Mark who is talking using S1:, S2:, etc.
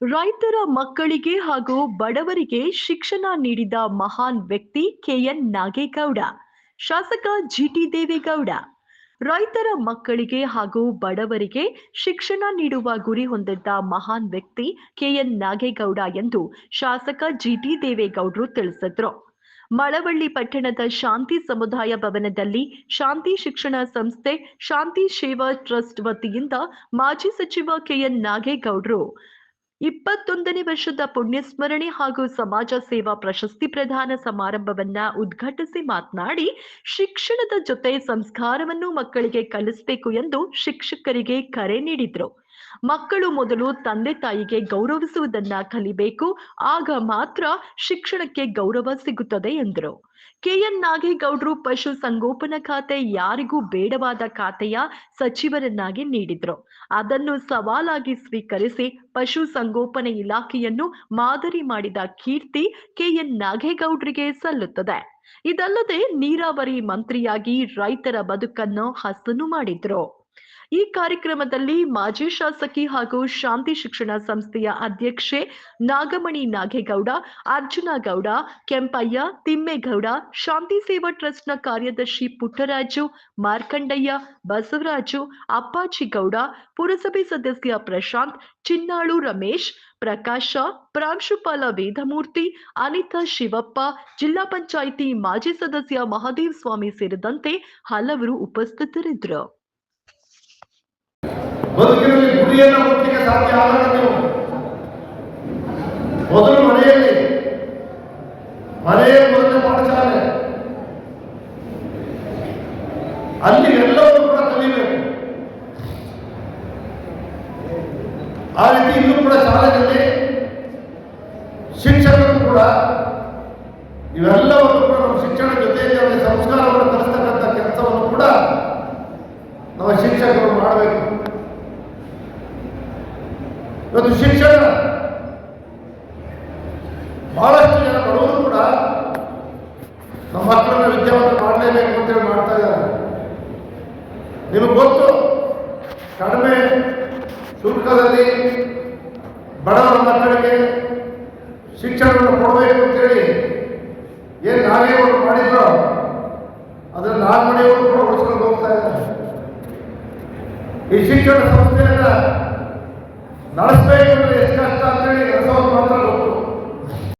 S1: ರೈತರ ಮಕ್ಕಳಿಗೆ ಹಾಗೂ ಬಡವರಿಗೆ ಶಿಕ್ಷಣ ನೀಡಿದ ಮಹಾನ್ ವ್ಯಕ್ತಿ ಕೆಎನ್ ನಾಗೇಗೌಡ, ಶಾಸಕ ಜಿಟಿ ದೇವೇಗೌಡ. ರೈತರ ಮಕ್ಕಳಿಗೆ ಹಾಗೂ ಬಡವರಿಗೆ ಶಿಕ್ಷಣ ನೀಡುವ ಗುರಿ ಹೊಂದಿದ್ದ ಮಹಾನ್ ವ್ಯಕ್ತಿ ಕೆಎನ್ ನಾಗೇಗೌಡ ಎಂದು ಶಾಸಕ ಜಿಟಿ ದೇವೇಗೌಡರು ತಿಳಿಸಿದ್ರು. ಮಳವಳ್ಳಿ ಪಟ್ಟಣದ ಶಾಂತಿ ಸಮುದಾಯ ಭವನದಲ್ಲಿ ಶಾಂತಿ ಶಿಕ್ಷಣ ಸಂಸ್ಥೆ, ಶಾಂತಿ ಸೇವಾ ಟ್ರಸ್ಟ್ ವತಿಯಿಂದ ಮಾಜಿ ಸಚಿವ ಕೆಎನ್ ನಾಗೇಗೌಡರು ಇಪ್ಪತ್ತೊಂದನೇ ವರ್ಷದ ಪುಣ್ಯಸ್ಮರಣೆ ಹಾಗೂ ಸಮಾಜ ಸೇವಾ ಪ್ರಶಸ್ತಿ ಪ್ರದಾನ ಸಮಾರಂಭವನ್ನ ಉದ್ಘಾಟಿಸಿ ಮಾತನಾಡಿ, ಶಿಕ್ಷಣದ ಜೊತೆ ಸಂಸ್ಕಾರವನ್ನು ಮಕ್ಕಳಿಗೆ ಕಲಿಸಬೇಕು ಎಂದು ಶಿಕ್ಷಕರಿಗೆ ಕರೆ ನೀಡಿದ್ರು. ಮಕ್ಕಳು ಮೊದಲು ತಂದೆ ತಾಯಿಗೆ ಗೌರವಿಸುವುದನ್ನ ಕಲಿಬೇಕು, ಆಗ ಮಾತ್ರ ಶಿಕ್ಷಣಕ್ಕೆ ಗೌರವ ಸಿಗುತ್ತದೆ ಎಂದರು. ಕೆಎನ್ ನಾಗೇಗೌಡರು ಪಶು ಸಂಗೋಪನಾ ಖಾತೆ ಯಾರಿಗೂ ಬೇಡವಾದ ಖಾತೆಯ ಸಚಿವರನ್ನಾಗಿ ನೀಡಿದ್ರು. ಅದನ್ನು ಸವಾಲಾಗಿ ಸ್ವೀಕರಿಸಿ ಪಶು ಸಂಗೋಪನೆ ಇಲಾಖೆಯನ್ನು ಮಾದರಿ ಮಾಡಿದ ಕೀರ್ತಿ ಕೆಎನ್ ನಾಗೇಗೌಡರಿಗೆ ಸಲ್ಲುತ್ತದೆ. ಇದಲ್ಲದೆ ನೀರಾವರಿ ಮಂತ್ರಿಯಾಗಿ ರೈತರ ಬದುಕನ್ನು ಹಸನು ಮಾಡಿದ್ರು. ಈ ಕಾರ್ಯಕ್ರಮದಲ್ಲಿ ಮಾಜಿ ಶಾಸಕಿ ಹಾಗೂ ಶಾಂತಿ ಶಿಕ್ಷಣ ಸಂಸ್ಥೆಯ ಅಧ್ಯಕ್ಷೆ ನಾಗಮಣಿ ನಾಗೇಗೌಡ, ಅರ್ಜುನ ಗೌಡ, ಕೆಂಪಯ್ಯ, ತಿಮ್ಮೇಗೌಡ, ಶಾಂತಿ ಸೇವಾ ಟ್ರಸ್ಟ್ನ ಕಾರ್ಯದರ್ಶಿ ಪುಟ್ಟರಾಜು, ಮಾರ್ಕಂಡಯ್ಯ, ಬಸವರಾಜು ಅಪ್ಪಾಜಿಗೌಡ ಪುರಸಭೆ ಸದಸ್ಯ ಪ್ರಶಾಂತ್, ಚಿನ್ನಾಳು ರಮೇಶ್, ಪ್ರಕಾಶ, ಪ್ರಾಂಶುಪಾಲ ವೇದಮೂರ್ತಿ, ಅನಿತಾ ಶಿವಪ್ಪ, ಜಿಲ್ಲಾ ಪಂಚಾಯಿತಿ ಮಾಜಿ ಸದಸ್ಯ ಮಹಾದೇವ್ ಸ್ವಾಮಿ ಸೇರಿದಂತೆ ಹಲವರು ಉಪಸ್ಥಿತರಿದ್ದರು.
S2: ಬದುಕಿನಲ್ಲಿ ಗುರಿಯನ್ನು ಮುಟ್ಟಲಿಕ್ಕೆ ಸಾಧ್ಯ ಆಗಲ್ಲ ನೀವು ಮೊದಲು ಮನೆಯಲ್ಲಿ ಮನೆಯೇ ಮೊದಲ ಪಾಠಶಾಲೆ ಅಲ್ಲಿ ಎಲ್ಲವೂ ಕೂಡ ಕಲಿಬೇಕು ಆ ರೀತಿ ಇಲ್ಲೂ ಕೂಡ ಶಾಲೆಯಲ್ಲಿ ಶಿಕ್ಷಕರು ಕೂಡ ಇವತ್ತು ಶಿಕ್ಷಣ ಬಹಳಷ್ಟು ಜನ ಬಡವರು ಕೂಡ ನಮ್ಮ ಮಕ್ಕಳನ್ನ ವಿದ್ಯಾವಂತ ಮಾಡಲೇಬೇಕು ಅಂತೇಳಿ ಮಾಡ್ತಾ ಇದ್ದಾರೆ. ನಿಮಗೆ ಗೊತ್ತು, ಕಡಿಮೆ ಶುಲ್ಕದಲ್ಲಿ ಬಡವರ ಮಕ್ಕಳಿಗೆ ಶಿಕ್ಷಣವನ್ನು ಕೊಡಬೇಕು ಅಂತೇಳಿ ಏನು ನಾಗೇವರು ಮಾಡಿದ್ರು ಅದನ್ನು ನಾಲ್ಮನೆಯವರು ಕೂಡ ಉಳಿಸ್ಕೊಂಡು ಹೋಗ್ತಾ ಇದ್ದಾರೆ. ಈ ಶಿಕ್ಷಣ ಸಂಸ್ಥೆಯನ್ನ నలభై